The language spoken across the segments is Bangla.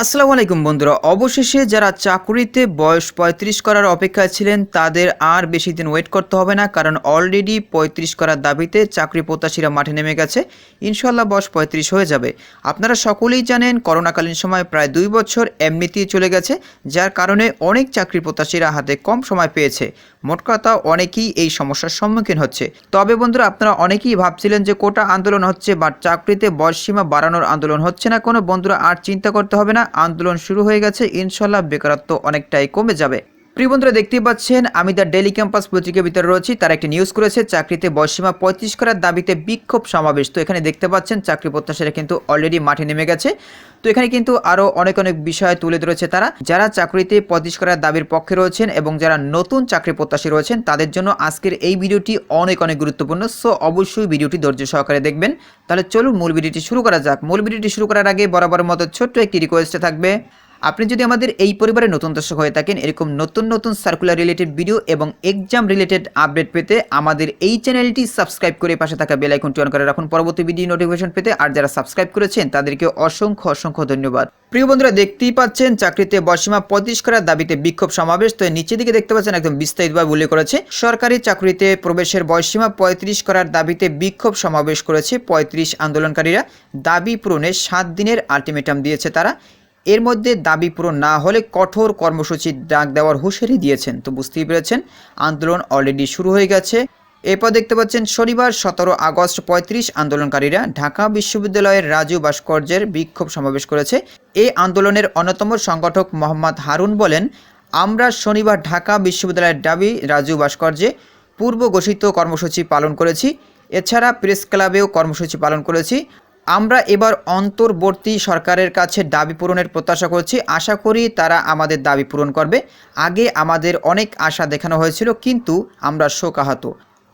আসসালামু আলাইকুম বন্ধুরা। অবশেষে যারা চাকুরিতে বয়স পঁয়ত্রিশ করার অপেক্ষায় ছিলেন, তাদের আর বেশি দিন ওয়েট করতে হবে না, কারণ অলরেডি পঁয়ত্রিশ করার দাবিতে চাকরি প্রত্যাশীরা মাঠে নেমে গেছে। ইনশাল্লাহ বয়স পঁয়ত্রিশ হয়ে যাবে। আপনারা সকলেই জানেন, করোনাকালীন সময় প্রায় দুই বছর এমনিতেই চলে গেছে, যার কারণে অনেক চাকরি প্রত্যাশীরা হাতে কম সময় পেয়েছে। মোট কথা, অনেকেই এই সমস্যার সম্মুখীন হচ্ছে। তবে বন্ধুরা, আপনারা অনেকেই ভাবছিলেন যে কোটা আন্দোলন হচ্ছে বা চাকরিতে বয়সসীমা বাড়ানোর আন্দোলন হচ্ছে না কোনো। বন্ধুরা, আর চিন্তা করতে হবে না আন্দোলন শুরু হয়ে গেছে ইনশাল্লাহ বেকারত্ব অনেকটাই কমে যাবে। প্রিয় বন্ধুরা, দেখতেই পাচ্ছেন, আমি দ্য ডেলি ক্যাম্পাস পত্রিকার ভিতরে রয়েছি। তারা একটি নিউজ করেছে চাকরিতে বয়সীমা পঁয়ত্রিশ করার দাবিতে বিক্ষোভ সমাবেশ। তো এখানে দেখতে পাচ্ছেন, চাকরি প্রত্যাশীরা কিন্তু অলরেডি মাঠে নেমে গেছে। তো এখানে কিন্তু আরও অনেক অনেক বিষয় তুলে ধরেছে তারা। যারা চাকরিতে পঁয়ত্রিশ করার দাবির পক্ষে রয়েছেন এবং যারা নতুন চাকরি প্রত্যাশী রয়েছেন, তাদের জন্য আজকের এই ভিডিওটি অনেক অনেক গুরুত্বপূর্ণ। সো অবশ্যই ভিডিওটি ধৈর্য সহকারে দেখবেন। তাহলে চলুন, মূল ভিডিওটি শুরু করা যাক। মূল ভিডিওটি শুরু করার আগে বরাবর মতো ছোট্ট একটি রিকোয়েস্টে থাকবে। আপনি যদি আমাদের এই পরিবারে নতুন দর্শক হয়ে থাকেন, এরকম নতুন নতুন সার্কুলার রিলেটেড ভিডিও এবং এক্সাম রিলেটেড আপডেট পেতে আমাদের এই চ্যানেলটি সাবস্ক্রাইব করে পাশে থাকা বেল আইকনটি অন করে রাখুন। পরবর্তী ভিডিও নোটিফিকেশন পেতে আর যারা সাবস্ক্রাইব করেছেন, তাদেরকে অসংখ্য অসংখ্য ধন্যবাদ। প্রিয় বন্ধুরা, দেখতেই পাচ্ছেন চাকরিতে বসীমা পঁয়ত্রিশ করার দাবিতে বিক্ষোভ সমাবেশ। তো নিচে দিকে দেখতে পাচ্ছেন একদম বিস্তারিতভাবে উল্লেখ করেছে, সরকারি চাকরিতে প্রবেশের বয়সীমা পঁয়ত্রিশ করার দাবিতে বিক্ষোভ সমাবেশ করেছে পঁয়ত্রিশ আন্দোলনকারীরা। দাবি পূরণে সাত দিনের আলটিমেটাম দিয়েছে তারা। এর মধ্যে দাবি পূরণ না হলে কঠোর কর্মসূচির ডাক দেওয়ার হুঁশিয়ারি দিয়েছেন। তো বুঝতেই পেরেছেন, আন্দোলন অলরেডি শুরু হয়ে গেছে। এরপর দেখতে পাচ্ছেন, শনিবার সতেরো আগস্ট পঁয়ত্রিশ আন্দোলনকারীরা ঢাকা বিশ্ববিদ্যালয়ের রাজু ভাস্কর্যের বিক্ষোভ সমাবেশ করেছে। এই আন্দোলনের অন্যতম সংগঠক মোহাম্মদ হারুন বলেন, আমরা শনিবার ঢাকা বিশ্ববিদ্যালয়ের দাবি রাজু ভাস্কর্যে পূর্ব ঘোষিত কর্মসূচি পালন করেছি। এছাড়া প্রেস ক্লাবেও কর্মসূচি পালন করেছি। আমরা এবার অন্তর্বর্তী সরকারের কাছে দাবি পূরণের প্রত্যাশা করছি। আশা করি তারা আমাদের দাবি পূরণ করবে। আগে আমাদের অনেক আশা দেখানো হয়েছিল, কিন্তু আমরা শোকাহত।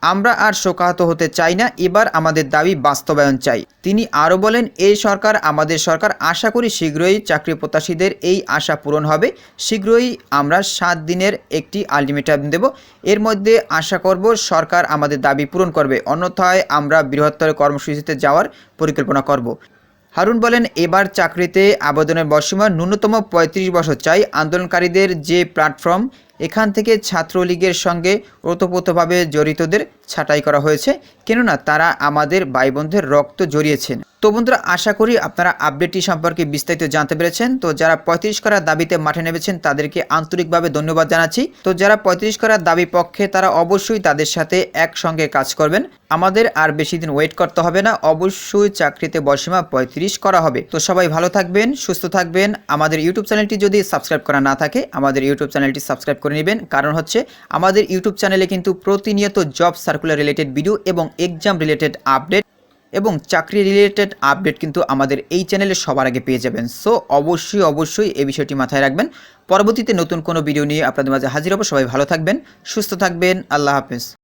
আমরা আর শোকাহত হতে চাই না, এবার আমাদের দাবি বাস্তবায়ন চাই। তিনি আরও বলেন, এই সরকার আমাদের সরকার আশা করি শীঘ্রই চাকরি প্রত্যাশীদের এই আশা পূরণ হবে। শীঘ্রই আমরা সাত দিনের একটি আলটিমেটাম দেব। এর মধ্যে আশা করব, সরকার আমাদের দাবি পূরণ করবে। অন্যথায় আমরা বৃহত্তর কর্মসূচিতে যাওয়ার পরিকল্পনা করব। হারুন বলেন, এবার চাকরিতে আবেদনের বর্ষীমা ন্যূনতম পঁয়ত্রিশ বছর। চাই আন্দোলনকারীদের যে প্ল্যাটফর্ম এখান থেকে ছাত্রলীগের সঙ্গে ওতপ্রোতভাবে জড়িতদের ছাঁটাই করা হয়েছে, কেননা তারা আমাদের ভাইবোনদের রক্ত জড়িয়েছেন। তো বন্ধুরা, আশা করি আপনারা আপডেটটি সম্পর্কে বিস্তারিত জানতে পেরেছেন। তো যারা পঁয়ত্রিশ করার দাবিতে মাঠে নেমেছেন, তাদেরকে আন্তরিকভাবে ধন্যবাদ জানাচ্ছি। তো যারা পঁয়ত্রিশ করার দাবি পক্ষে, তারা অবশ্যই তাদের সাথে একসঙ্গে কাজ করবেন। আমাদের আর বেশি দিন ওয়েট করতে হবে না, অবশ্যই চাকরিতে বয়সীমা পঁয়ত্রিশ করা হবে। তো সবাই ভালো থাকবেন, সুস্থ থাকবেন। আমাদের ইউটিউব চ্যানেলটি যদি সাবস্ক্রাইব করা না থাকে, আমাদের ইউটিউব চ্যানেলটি সাবস্ক্রাইব করে নেবেন। কারণ হচ্ছে, আমাদের ইউটিউব চ্যানেলে কিন্তু প্রতিনিয়ত জব সার্কুলার রিলেটেড ভিডিও এবং এক্সাম রিলেটেড আপডেট এবং চাকরি রিলেটেড আপডেট কিন্তু আমাদের এই চ্যানেলে সবার আগে পেয়ে যাবেন। সো অবশ্যই অবশ্যই এই বিষয়টি মাথায় রাখবেন। পরবর্তীতে নতুন কোনো ভিডিও নিয়ে আপনাদের মাঝে হাজির হব। সবাই ভালো থাকবেন, সুস্থ থাকবেন। আল্লাহ হাফেজ।